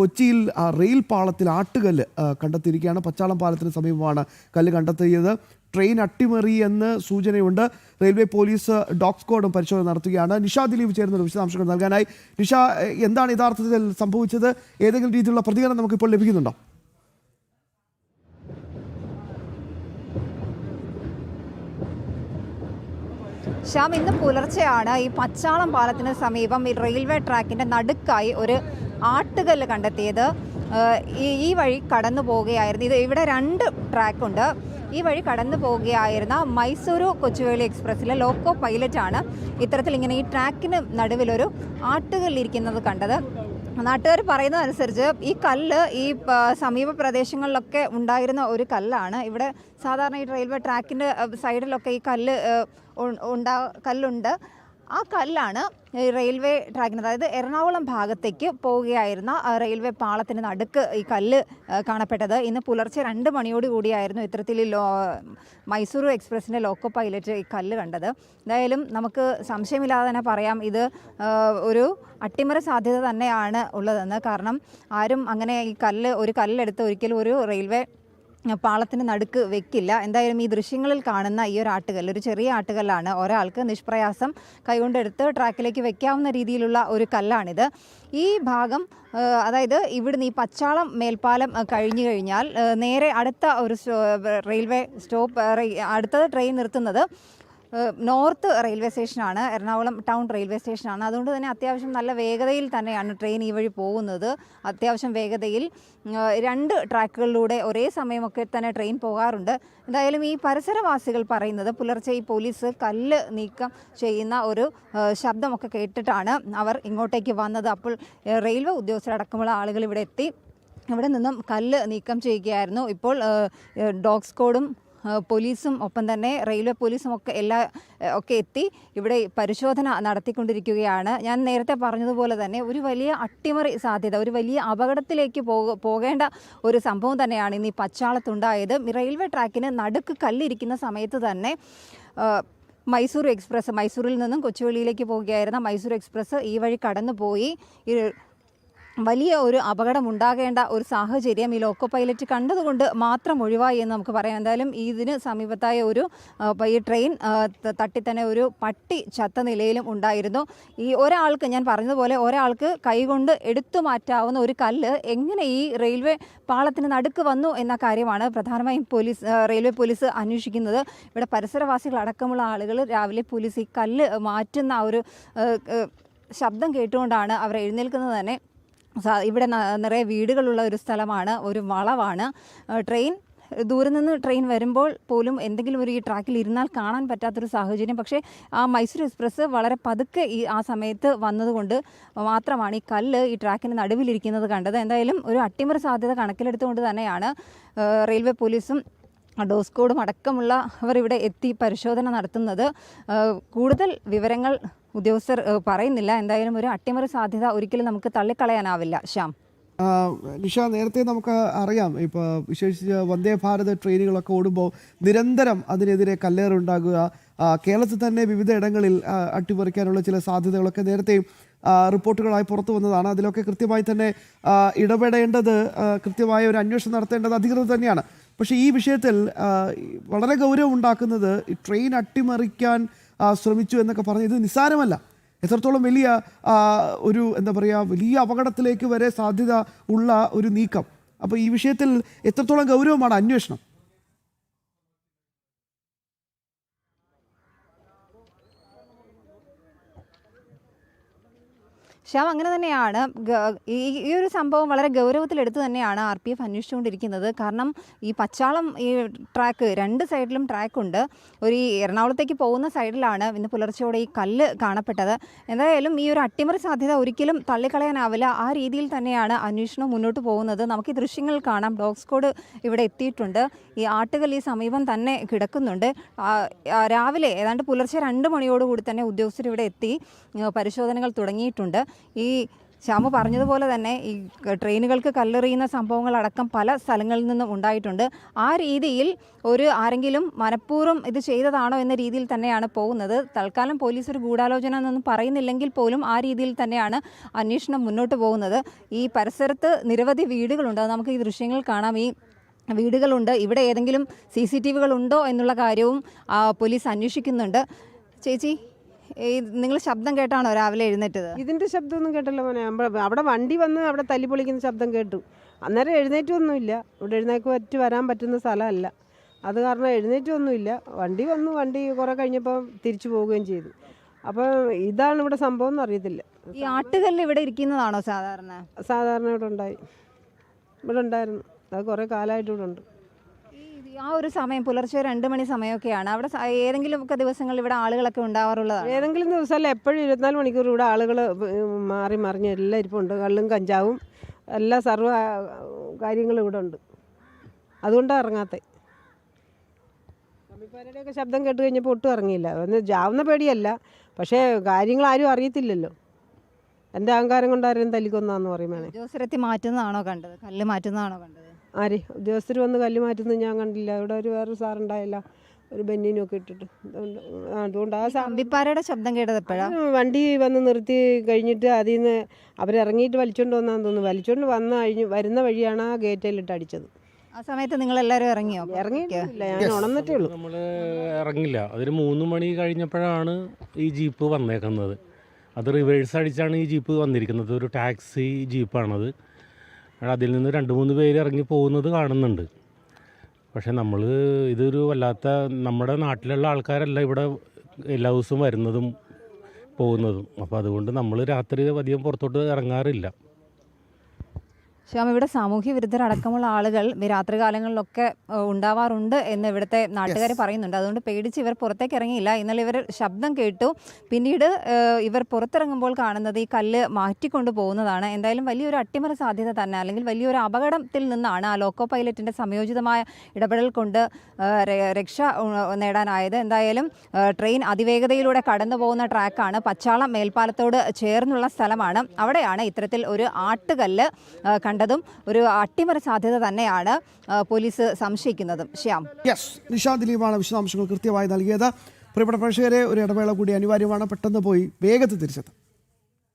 കൊച്ചിയിൽ റെയിൽ പാളത്തിൽ ആട്ടുകല്ല് കണ്ടെത്തിയിരിക്കുകയാണ്. പച്ചാളം പാലത്തിന് സമീപമാണ് കല്ല് കണ്ടെത്തിയത്. ട്രെയിൻ അട്ടിമറി എന്ന് സൂചനയുണ്ട്. റെയിൽവേ പോലീസ് ഡോഗ് സ്ക്വാഡും പരിശോധന നടത്തുകയാണ്. നിഷ ദിലീപ് ചേരുന്ന വിശദാംശങ്ങൾ നൽകാനായി. നിഷ എന്താണ് യഥാർത്ഥത്തിൽ സംഭവിച്ചത്? ഏതെങ്കിലും രീതിയിലുള്ള പ്രതികരണം നമുക്കിപ്പോൾ ലഭിക്കുന്നുണ്ടോ? ശ്യാം ഇന്ന് പുലർച്ചെയാണ് ഈ പച്ചാളം പാലത്തിന് സമീപം ഈ റെയിൽവേ ട്രാക്കിന്റെ നടുക്കായി ഒരു ആട്ടുകല്ല് കണ്ടെത്തിയത്. ഈ വഴി കടന്നു പോവുകയായിരുന്നു. ഇത് ഇവിടെ രണ്ട് ട്രാക്കുണ്ട്. ഈ വഴി കടന്നു പോവുകയായിരുന്ന മൈസൂരു കൊച്ചുവേളി എക്സ്പ്രസ്സിലെ ലോക്കോ പൈലറ്റാണ് ഇത്തരത്തിൽ ഇങ്ങനെ ഈ ട്രാക്കിന് നടുവിലൊരു ആട്ടുകല്ലിരിക്കുന്നത് കണ്ടത്. നാട്ടുകാർ പറയുന്നതനുസരിച്ച് ഈ കല്ല് ഈ സമീപ പ്രദേശങ്ങളിലൊക്കെ ഉണ്ടായിരുന്ന ഒരു കല്ലാണ്. ഇവിടെ സാധാരണ ഈ റെയിൽവേ ട്രാക്കിന്റെ സൈഡിലൊക്കെ ഈ കല്ല് ഉണ്ടാ കല്ലുണ്ട്. ആ കല്ലാണ് റെയിൽവേ ട്രാക്കിന് അതായത് എറണാകുളം ഭാഗത്തേക്ക് പോവുകയായിരുന്ന റെയിൽവേ പാളത്തിന് നടുക്ക് ഈ കല്ല് കാണപ്പെട്ടത്. ഇന്ന് പുലർച്ചെ രണ്ട് മണിയോട് കൂടിയായിരുന്നു ഇത്തരത്തിൽ ലോ മൈസൂർ എക്സ്പ്രസിന്റെ ലോക്കോ പൈലറ്റ് ഈ കല്ല് കണ്ടത്. എന്തായാലും നമുക്ക് സംശയമില്ലാതെ തന്നെ പറയാം ഇത് ഒരു അട്ടിമറി സാധ്യത തന്നെയാണ് ഉള്ളതെന്ന്. കാരണം ആരും അങ്ങനെ ഈ കല്ല് ഒരു കല്ലെടുത്ത് ഒരിക്കലും ഒരു റെയിൽവേ പാളത്തിന് നടുക്ക് വെക്കില്ല. എന്തായാലും ഈ ദൃശ്യങ്ങളിൽ കാണുന്ന ഈ ഒരു ആട്ടുകല്ല് ഒരു ചെറിയ ആട്ടുകല്ലാണ് ഒരാൾക്ക് നിഷ്പ്രയാസം കൈകൊണ്ടെടുത്ത് ട്രാക്കിലേക്ക് വെക്കാവുന്ന രീതിയിലുള്ള ഒരു കല്ലാണിത്. ഈ ഭാഗം അതായത് ഇവിടുന്ന് ഈ പച്ചാളം മേൽപ്പാലം കഴിഞ്ഞു കഴിഞ്ഞാൽ നേരെ അടുത്ത ഒരു റെയിൽവേ സ്റ്റോപ്പ് അടുത്ത അടുത്തത് ട്രെയിൻ നിർത്തുന്നത് നോർത്ത് റെയിൽവേ സ്റ്റേഷനാണ് എറണാകുളം ടൗൺ റെയിൽവേ സ്റ്റേഷനാണ്. അതുകൊണ്ട് തന്നെ അത്യാവശ്യം നല്ല വേഗതയിൽ തന്നെയാണ് ട്രെയിൻ ഈ വഴി പോകുന്നത്. അത്യാവശ്യം വേഗതയിൽ രണ്ട് ട്രാക്കുകളിലൂടെ ഒരേ സമയമൊക്കെ തന്നെ ട്രെയിൻ പോകാറുണ്ട്. എന്തായാലും ഈ പരിസരവാസികൾ പറയുന്നത് പുലർച്ചെ ഈ പോലീസ് കല്ല് നീക്കം ചെയ്യുന്ന ഒരു ശബ്ദമൊക്കെ കേട്ടിട്ടാണ് അവർ ഇങ്ങോട്ടേക്ക് വന്നത്. അപ്പോൾ റെയിൽവേ ഉദ്യോഗസ്ഥരടക്കമുള്ള ആളുകൾ ഇവിടെ എത്തി. ഇവിടെ നിന്നും കല്ല് നീക്കം ചെയ്യുകയായിരുന്നു. ഇപ്പോൾ ഡോഗ് സ്ക്വാഡും ഏഹ് പോലീസും ഒപ്പം തന്നെ റെയിൽവേ പോലീസും ഒക്കെ എല്ലാ ഒക്കെ എത്തി ഇവിടെ പരിശോധന നടത്തിക്കൊണ്ടിരിക്കുകയാണ്. ഞാൻ നേരത്തെ പറഞ്ഞതുപോലെ തന്നെ ഒരു വലിയ അട്ടിമറി സാധ്യത ഒരു വലിയ അപകടത്തിലേക്ക് പോകേണ്ട ഒരു സംഭവം തന്നെയാണ് ഇന്ന് ഈ പച്ചാളത്തുണ്ടായത്. റെയിൽവേ ട്രാക്കിന് നടുക്ക് കല്ലിരിക്കുന്ന സമയത്ത് തന്നെ മൈസൂർ എക്സ്പ്രസ് മൈസൂരിൽ നിന്നും കൊച്ചുവേളിയിലേക്ക് പോവുകയായിരുന്ന മൈസൂർ എക്സ്പ്രസ് ഈ വഴി കടന്നുപോയി. വലിയ ഒരു അപകടം ഉണ്ടാകേണ്ട ഒരു സാഹചര്യം ഈ ലോക്കോ പൈലറ്റ് കണ്ടതുകൊണ്ട് മാത്രം ഒഴിവായി എന്ന് നമുക്ക് പറയാം. എന്തായാലും ഇതിന് സമീപത്തായ ഒരു ഈ ട്രെയിൻ തട്ടി തന്നെ ഒരു പട്ടി ചത്ത നിലയിലും ഉണ്ടായിരുന്നു. ഈ ഒരാൾക്ക് ഞാൻ പറഞ്ഞതുപോലെ ഒരാൾക്ക് കൈകൊണ്ട് എടുത്തു മാറ്റാവുന്ന ഒരു കല്ല് എങ്ങനെ ഈ റെയിൽവേ പാളത്തിന് നടുക്ക് വന്നു എന്ന കാര്യമാണ് പ്രധാനമായും പോലീസ് റെയിൽവേ പോലീസ് അന്വേഷിക്കുന്നത്. ഇവിടെ പരിസരവാസികൾ അടക്കമുള്ള ആളുകൾ രാവിലെ പോലീസ് ഈ കല്ല് മാറ്റുന്ന ആ ഒരു ശബ്ദം കേട്ടുകൊണ്ടാണ് അവർ എഴുന്നേൽക്കുന്നത് തന്നെ. ഇവിടെ നിറയെ വീടുകളുള്ള ഒരു സ്ഥലമാണ് ഒരു വളവാണ്. ട്രെയിൻ ദൂരെ നിന്ന് ട്രെയിൻ വരുമ്പോൾ പോലും എന്തെങ്കിലും ഒരു ഈ ട്രാക്കിൽ ഇരുന്നാൽ കാണാൻ പറ്റാത്തൊരു സാഹചര്യം. പക്ഷേ ആ മൈസൂർ എക്സ്പ്രസ് വളരെ പതുക്കെ ഈ ആ സമയത്ത് വന്നതുകൊണ്ട് മാത്രമാണ് ഈ കല്ല് ഈ ട്രാക്കിന് നടുവിലിരിക്കുന്നത് കണ്ടത്. എന്തായാലും ഒരു അട്ടിമറി സാധ്യത കണക്കിലെടുത്തുകൊണ്ട് തന്നെയാണ് റെയിൽവേ പോലീസും ഡോസ്കോഡും അടക്കമുള്ള അവർ ഇവിടെ എത്തി പരിശോധന നടത്തുന്നത്. കൂടുതൽ വിവരങ്ങൾ ഉദ്യോഗസ്ഥർ പറയുന്നില്ല. എന്തായാലും ഒരു അട്ടിമറി സാധ്യത ഒരിക്കലും നമുക്ക് തള്ളിക്കളയാനാവില്ല. ശ്യാം. നിഷ നേരത്തെ നമുക്ക് അറിയാം. ഇപ്പോൾ വിശേഷിച്ച് വന്ദേ ഭാരത് ട്രെയിനുകളൊക്കെ ഓടുമ്പോൾ നിരന്തരം അതിനെതിരെ കല്ലേറുണ്ടാകുക കേരളത്തിൽ തന്നെ വിവിധ ഇടങ്ങളിൽ അട്ടിമറിക്കാനുള്ള ചില സാധ്യതകളൊക്കെ നേരത്തെയും റിപ്പോർട്ടുകളായി പുറത്തു വന്നതാണ്. അതിലൊക്കെ കൃത്യമായി തന്നെ ഇടപെടേണ്ടത് കൃത്യമായ ഒരു അന്വേഷണം നടത്തേണ്ടത് അധികൃതർ തന്നെയാണ്. പക്ഷേ ഈ വിഷയത്തിൽ വളരെ ഗൗരവം ഉണ്ടാക്കുന്നത് ട്രെയിൻ അട്ടിമറിക്കാൻ ശ്രമിച്ചു എന്നൊക്കെ പറഞ്ഞ് ഇത് നിസ്സാരമല്ല. എത്രത്തോളം വലിയ ഒരു എന്താ പറയുക വലിയ അപകടത്തിലേക്ക് വരെ സാധ്യത ഉള്ള ഒരു നീക്കം. അപ്പോൾ ഈ വിഷയത്തിൽ എത്രത്തോളം ഗൗരവമാണ് അന്വേഷണം? ശ്യാം അങ്ങനെ തന്നെയാണ്. ഈ ഒരു സംഭവം വളരെ ഗൗരവത്തിലെടുത്ത് തന്നെയാണ് ആർ പി എഫ് അന്വേഷിച്ചുകൊണ്ടിരിക്കുന്നത്. കാരണം ഈ പച്ചാളം ഈ ട്രാക്ക് രണ്ട് സൈഡിലും ട്രാക്കുണ്ട്. ഒരു ഈ എറണാകുളത്തേക്ക് പോകുന്ന സൈഡിലാണ് ഇന്ന് പുലർച്ചയോടെ ഈ കല്ല് കാണപ്പെട്ടത്. എന്തായാലും ഈ ഒരു അട്ടിമറി സാധ്യത ഒരിക്കലും തള്ളിക്കളയാനാവില്ല. ആ രീതിയിൽ തന്നെയാണ് അന്വേഷണം മുന്നോട്ട് പോകുന്നത്. നമുക്ക് ഈ ദൃശ്യങ്ങൾ കാണാം. ഡോഗ് സ്ക്വാഡ് ഇവിടെ എത്തിയിട്ടുണ്ട്. ഈ ആട്ടുകൽ ഈ സമീപം തന്നെ കിടക്കുന്നുണ്ട്. രാവിലെ ഏതാണ്ട് പുലർച്ചെ രണ്ട് മണിയോടുകൂടി തന്നെ ഉദ്യോഗസ്ഥർ ഇവിടെ എത്തി. പരിശോധനകൾ തുടങ്ങിയിട്ടുണ്ട്. ഈ ശ്യാമു പറഞ്ഞതുപോലെ തന്നെ ഈ ട്രെയിനുകൾക്ക് കല്ലെറിയുന്ന സംഭവങ്ങളടക്കം പല സ്ഥലങ്ങളിൽ നിന്നും ഉണ്ടായിട്ടുണ്ട്. ആ രീതിയിൽ ഒരു ആരെങ്കിലും മനഃപൂർവം ഇത് ചെയ്തതാണോ എന്ന രീതിയിൽ തന്നെയാണ് പോകുന്നത്. തൽക്കാലം പോലീസ് ഒരു ഗൂഢാലോചന എന്നൊന്നും പറയുന്നില്ലെങ്കിൽ പോലും ആ രീതിയിൽ തന്നെയാണ് അന്വേഷണം മുന്നോട്ട് പോകുന്നത്. ഈ പരിസരത്ത് നിരവധി വീടുകളുണ്ട്. നമുക്ക് ഈ ദൃശ്യങ്ങൾ കാണാം. ഈ വീടുകളുണ്ട്. ഇവിടെ ഏതെങ്കിലും സി സി ടി വികളുണ്ടോ എന്നുള്ള കാര്യവും പോലീസ് അന്വേഷിക്കുന്നുണ്ട്. ചേച്ചി നിങ്ങൾ ശബ്ദം കേട്ടാണോ രാവിലെ എഴുന്നേറ്റത്? ഇതിന്റെ ശബ്ദമൊന്നും കേട്ടല്ലോ മോനെ. അവിടെ വണ്ടി വന്ന് അവിടെ തല്ലി പൊളിക്കുന്ന ശബ്ദം കേട്ടു. അന്നേരം എഴുന്നേറ്റൊന്നുമില്ല. ഇവിടെ എഴുന്നേക്ക് പറ്റി വരാൻ പറ്റുന്ന സ്ഥലമല്ല. അത് കാരണം എഴുന്നേറ്റൊന്നുമില്ല. വണ്ടി വന്നു. വണ്ടി കുറെ കഴിഞ്ഞപ്പോൾ തിരിച്ചു പോവുകയും ചെയ്തു. അപ്പോൾ ഇതാണ് ഇവിടെ സംഭവം എന്ന് അറിയത്തില്ല. ഈ ആട്ടുകല്ല് ഇവിടെ ഇരിക്കുന്നതാണോ സാധാരണ? സാധാരണ ഇവിടെ ഉണ്ടായി. ഇവിടെ ഉണ്ടായിരുന്നു. അത് കുറേ കാലമായിട്ട് ഇവിടെ ഉണ്ട്. ഈ ആ ഒരു സമയം പുലർച്ചെ രണ്ട് മണി സമയമൊക്കെയാണ്. അവിടെ ഏതെങ്കിലും ഒക്കെ ദിവസങ്ങളിൽ ഇവിടെ ആളുകളൊക്കെ ഉണ്ടാവാറുള്ളതാണ്? ഏതെങ്കിലും ദിവസമല്ല എപ്പോഴും ഇരുപത്തിനാല് മണിക്കൂർ ഇവിടെ ആളുകൾ മാറി മറിഞ്ഞ് എല്ലാം ഇരിപ്പുണ്ട്. കള്ളും കഞ്ചാവും എല്ലാ സർവ കാര്യങ്ങളും ഇവിടെ ഉണ്ട്. അതുകൊണ്ടാണ് ഇറങ്ങാത്തത് കമ്മിപ്പാരയുടെയൊക്കെ ശബ്ദം കേട്ട് കഴിഞ്ഞപ്പോൾ ഒട്ടും ഇറങ്ങിയില്ല. ഒന്ന് ജാവുന്ന പേടിയല്ല പക്ഷേ കാര്യങ്ങൾ ആരും അറിയത്തില്ലല്ലോ. എന്റെ അഹങ്കാരം കൊണ്ട് ആരും തല്ലിക്കൊന്നാന്ന് പറയും വേണേ ഉദ്യോഗസ്ഥരെത്തി മാറ്റുന്നതാണോ കണ്ടത്? കല്ല് മാറ്റുന്നതാണോ കണ്ടത്? ആര്? ഉദ്യോഗസ്ഥർ വന്ന് കല്ല് മാറ്റുന്നത് ഞാൻ കണ്ടില്ല. ഇവിടെ ഒരു വേറൊരു സാറുണ്ടായില്ല ഒരു ബെന്നിനും ഒക്കെ ഇട്ടിട്ട്. അതുകൊണ്ട് ആ, ആ ശബ്ദം കേട്ടത് വണ്ടി വന്ന് നിർത്തി കഴിഞ്ഞിട്ട് അതിൽ നിന്ന് അവരിറങ്ങിയിട്ട് വലിച്ചോണ്ട് വന്നാന്ന് തോന്നുന്നു. വലിച്ചോണ്ട് വന്ന് കഴിഞ്ഞ് വരുന്ന വഴിയാണ് ആ ഗേറ്റിലിട്ട് അടിച്ചത്. ആ സമയത്ത് നിങ്ങൾ എല്ലാവരും ഇറങ്ങിയോ? ഇറങ്ങിയിട്ടില്ല ഞാൻ ഉണന്നിട്ടേ ഉള്ളൂ. നമ്മൾ ഇറങ്ങില്ല. അതൊരു മൂന്ന് മണി കഴിഞ്ഞപ്പോഴാണ് ഈ ജീപ്പ് വന്നേക്കുന്നത്. അത് റിവേഴ്സ് അടിച്ചാണ് ഈ ജീപ്പ് വന്നിരിക്കുന്നത്. ഒരു ടാക്സി ജീപ്പാണത്. അതിൽ നിന്ന് രണ്ട് മൂന്ന് പേര് ഇറങ്ങി പോകുന്നത് കാണുന്നുണ്ട്. പക്ഷേ നമ്മൾ ഇതൊരു വല്ലാത്ത നമ്മുടെ നാട്ടിലുള്ള ആൾക്കാരല്ല ഇവിടെ എല്ലാ ദിവസവും വരുന്നതും പോകുന്നതും. അപ്പോൾ അതുകൊണ്ട് നമ്മൾ രാത്രി അധികം പുറത്തോട്ട് ഇറങ്ങാറില്ല. ശ്യാം ഇവിടെ സാമൂഹ്യ വിരുദ്ധരടക്കമുള്ള ആളുകൾ രാത്രികാലങ്ങളിലൊക്കെ ഉണ്ടാവാറുണ്ട് എന്ന് ഇവിടുത്തെ നാട്ടുകാർ പറയുന്നുണ്ട്. അതുകൊണ്ട് പേടിച്ച് ഇവർ പുറത്തേക്ക് ഇറങ്ങിയില്ല. ഇന്നലെ ഇവർ ശബ്ദം കേട്ടു. പിന്നീട് ഇവർ പുറത്തിറങ്ങുമ്പോൾ കാണുന്നത് ഈ കല്ല് മാറ്റിക്കൊണ്ട് പോകുന്നതാണ്. എന്തായാലും വലിയൊരു അട്ടിമറി സാധ്യത തന്നെ. അല്ലെങ്കിൽ വലിയൊരു അപകടത്തിൽ നിന്നാണ് ആ ലോക്കോ പൈലറ്റിന്റെ സംയോജിതമായ ഇടപെടൽ കൊണ്ട് രക്ഷ നേടാനായത്. എന്തായാലും ട്രെയിൻ അതിവേഗതയിലൂടെ കടന്നു പോകുന്ന ട്രാക്കാണ്. പച്ചാളം മേൽപ്പാലത്തോട് ചേർന്നുള്ള സ്ഥലമാണ്. അവിടെയാണ് ഇത്തരത്തിൽ ഒരു ആട്ടുകല്ല് ഏഹ്, കണ്ടതും ഒരു അട്ടിമറി സാധ്യത തന്നെയാണ് പോലീസ് സംശയിക്കുന്നതും. ശ്യാം. യെസ് നിഷാന്ത് ദിലീപാണ് വിശദാംശങ്ങൾ കൃത്യമായി നൽകിയത്. പ്രിയപ്പെട്ട പ്രേക്ഷകരെ ഒരു ഇടവേള കൂടി അനിവാര്യമാണ് പെട്ടെന്ന് പോയി വേഗത്തിൽ തിരിച്ചെത്തും